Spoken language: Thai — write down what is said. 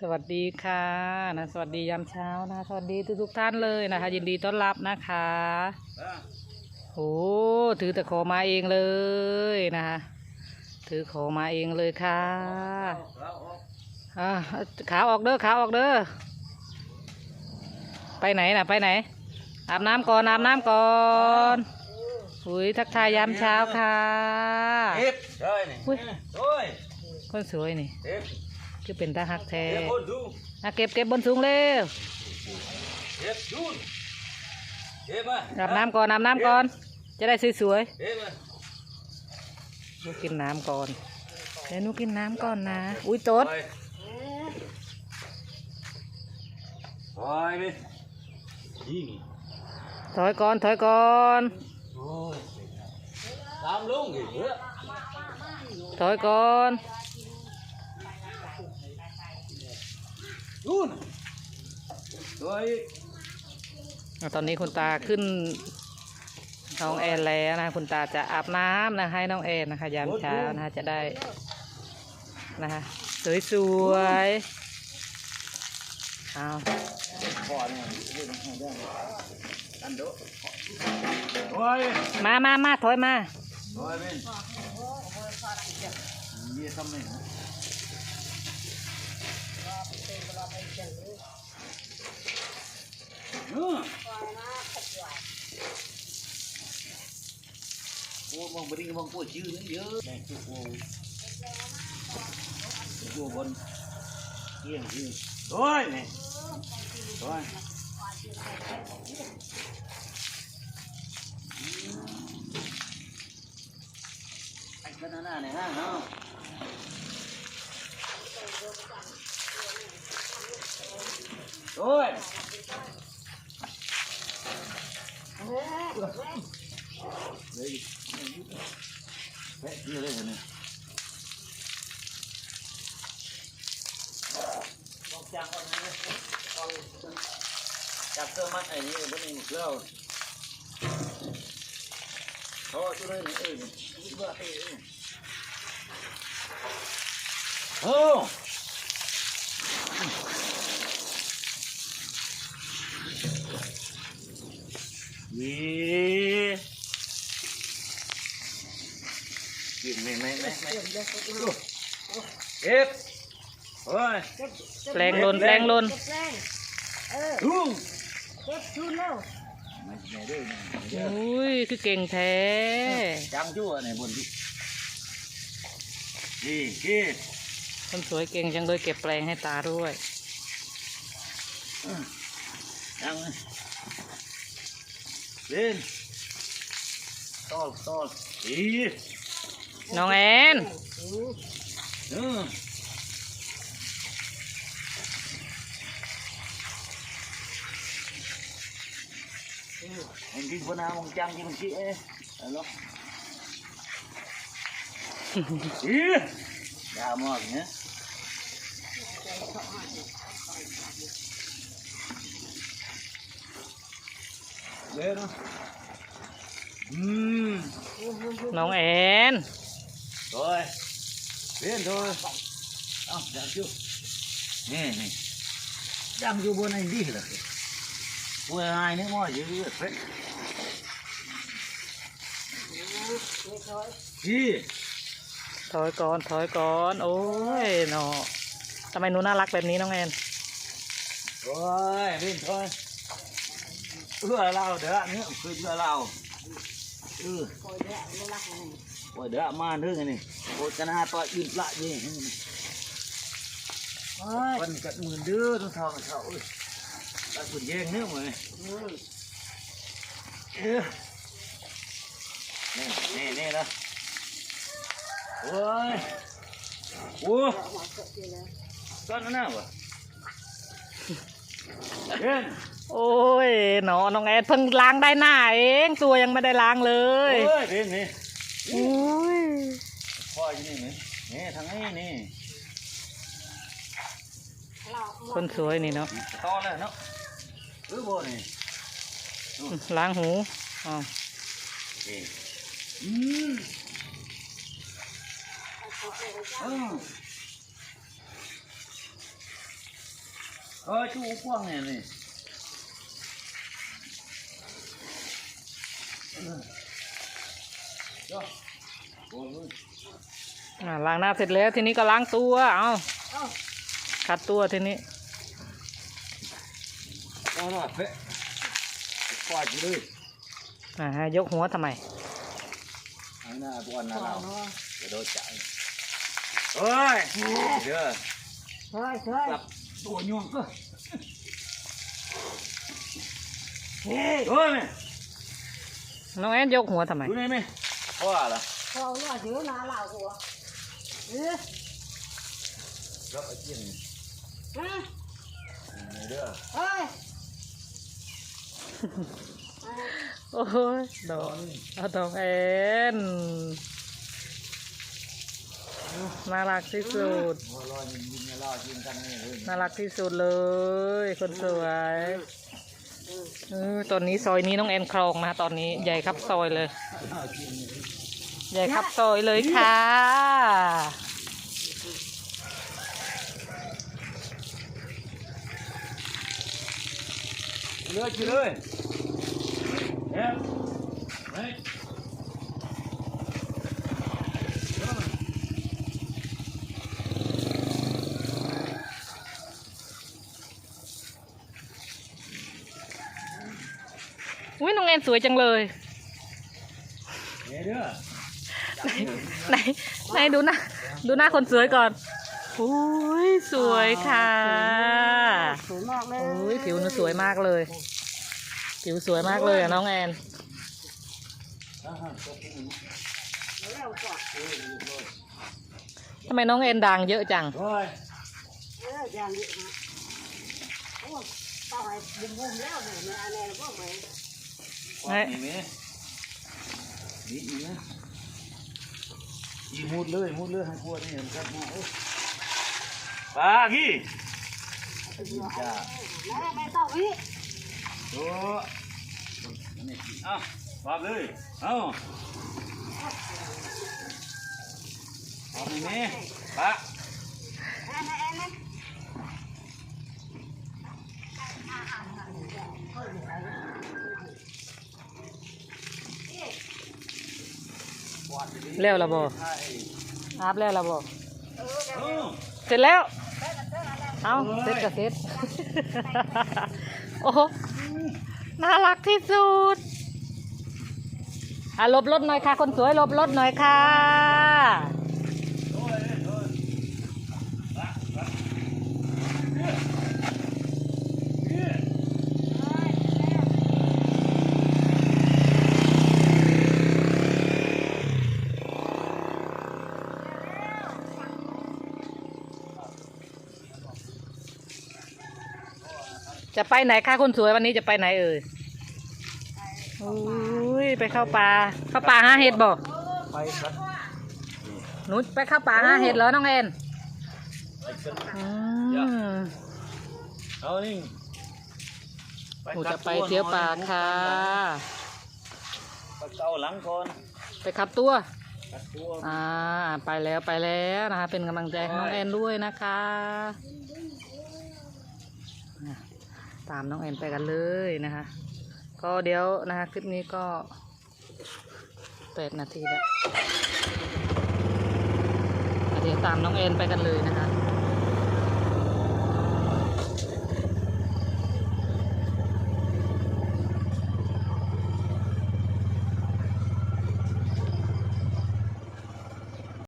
สวัสดีค่ะนะสวัสดียามเช้านะคะสวัสดีทุกทุกๆท่านเลยนะคะ ยินดีต้อนรับนะคะโอ้ถือแต่ขอมาเองเลยนะคะถือขอมาเองเลยค่ะอ่าขาออกเด้อขาออกเด้อไปไหนน่ะไปไหน อาบน้ำก่อนอาบน้ำก่อนอุ้ยทักทายยามเช้าค่ะเจ็บใช่นี่อุ้ยโอ้ยคนสวยนี่เจ็บ คือเป็นตาหักแท้เจ็บคนดูอะเก็บเก็บบนสูงเร็วเจ็บดูเจ็บมาอาบน้ำก่อนอาบน้ำก่อน จะได้สวยเจ็บมาๆลูกกินน้ำก่อนเดี๋ยวหนูกินน้ำก่อนนะ อุ้ยโตดไปโอ้ยไปยิงถอยก่อน ถอยก่อนโอ้ยตามลุงอีกเยอะถอยก่อน ดูนโอ้ยอะตอนนี้คุณตาขึ้นน้องแอนแล้วนะคุณตาจะอาบน้ำนะให้น้องแอนนะคะ ยามเช้านะคะจะได้นะคะสวยๆเอาก่อนเนี่ยอันโดโอ้ยมามามาถอยมา โอ้ยเป็นยี่ทำไงเออ โอ้มองไปดิมองปวดชื่อนั่นเยอะแม่งจุกโอ้ตัวบนเกี่ยงชื่อโอ้ยนี่โอ้ยไอ้ขนาดนั้นเนี่ยฮะเนาะโอ้ยฮ้ยแค่นี้เนี่ยลองจับก่อนนะ เอาจับเครื่องมัดไอ้นี่บนนี้หมดแล้วเขาเอาตัวเล ยนี่เอ้ยนี่คิดว่าเอ้ยเอ้ยโอ้ยีกินไหมไหมไหมไหมเก็บโอ้ยแปลงลนแปลงลนลุงเก็บทุนแล้วไม่ไม่ได้ไม่ได้อุ้ยคือเก่งแท้จังชั่วในบนดินี่กี่คนสวยเก่งจังเลยเก็บแปลงให้ตาด้วยจังเล่ นตอลตอลอีน้องแอนเออ anh đi con nào mong chăng chứ mình chị ấy alo ý đào mòn nhé Lên đó. Ừm, น้ องแอน rồi lên thôi à, đang chưa nè nè đang chưa bên anh đi rồi Ui ai nữa mỏi dữ rồi phết gì ถอยก่อนถอยก่อนโอ้ยเนาะทำไมหนูน่ารักแบบนี้น้องแอน rồi lên thôi ưa lao đỡ nữa cứ ưa lao ừ คอยแดะไม่รักมัน ôi đỡ mà nữa này này ôi cái nào to im lại gì เฮ้ย con cận mười đứa nó thò mà thọ ơi ta quần giang nữa mà Ừ. nè nè nè đó ôi ủa เอามาเกิดทีแล้ว con nó nào à lên โอ้ยเนาะน้ องแอนเพิ่งล้างได้หน้าเอง ตัวยังไม่ได้ล้างเลย ôi lên nè อุ้ย coi cái này nè nè thằng ấy nè เราหมคนสวยนี่เนาะ to này nó cứ bộ này ล้างหูอ๋อ ừ. Ừ. ออชูกว้างเนี่ยนี่ ออเดี๋ยวโอ้ยอ่าล้างหน้าเสร็จแล้วทีนี้ก็ล้างตัว เอาเอ้าขัดตัวทีนี้เอาหน่อยเพ่กวาดอยู่เลยอ่าให้ยกหัวทำไมอันน่ะตัวน่ะก่อเรานเนาะเดี๋ยวโดนจ่ายเฮ้ยเดี๋ยวเฮ้ยเฮ้ยกลับตัวยวงก็เฮ้ยเฮ้ยแม่ น้องแอนยกหัวทำไมดูนี่ไหมว่าล่ะพอว่าเดี๋ยวนาเหล่าหัวเออรับไอ้เจียนนี่ฮะนี่เด้อเฮ้ยโอ้ยดอกเอาดอกแอนน่ารักที่สุดหัวเรอยยิงยิงล่อยิงกันนี่เฮ้ยน่ารักที่สุดเลย คนสวย เออตอนนี้ซอยนี้น้องแอนครองนะตอนนี้ใหญ่ครับซอยเลย ใหญ่ครับซอยเลยค่ะเลยกินเลยเฮ้ เฮ้ยอุ้ยน้องแอนสวยจังเลยเฮ้ยเด้อไหนไหนดูหน้าดูหน้าคนสวยก่อนอุ้ยสวยค่ะสวยมากเลยอุ้ยผิวหนูสวยมากเลย ผิวสวยมากเลยอะน้องแอนแล้วก่อนทำไมน้องแอนดังเยอะจังเฮ้ยเอออย่างนี้ฮะโอ้ต่อไปยิงมุมแล้วเนี่ยเนี่ยอะไไหนนี่นี่นะยีมุดเลยมุดเลยให้พวกนี่ครับมาโอ้ปลาพี่จ้าแล้วไปต่อพี่โอ้อะปลาเลยเอ้าปลาไหมปลาเแล้วละบอ hai อาบแล้วละบอ ừ เสร็จแล้ว เอาเสร็จก็เสร็จ โอ้โหน่ารักที่สุดอะหลบรถหน่อยค่ะ คนสวยหลบรถหน่อยค่ะ ไปไหนคะคนสวยวันนี้จะไปไหนเอ่ยโอ้ยไปเข้าป่าเข้าป่าหาเห็ดบ่ bay cắt หนูไปเข้าป่าหาเห็ดเหรอน้องแอน bay cắt อืมเอานี่หนูจะไปเที่ยวป่าค่ะไปเกาหลังก่อนไปขับตัวกัดตัวอ่าไปแล้วไปแล้วนะคะเป็นกำลังใจให้น้องแอนด้วยนะคะนะ ตามน้องแอนไปกันเลยนะคะ ก็เดี๋ยวนะคะคลิปนี้ก็แปดนาทีแล้วเดี๋ยวตามน้องแอนไปกันเลยนะคะ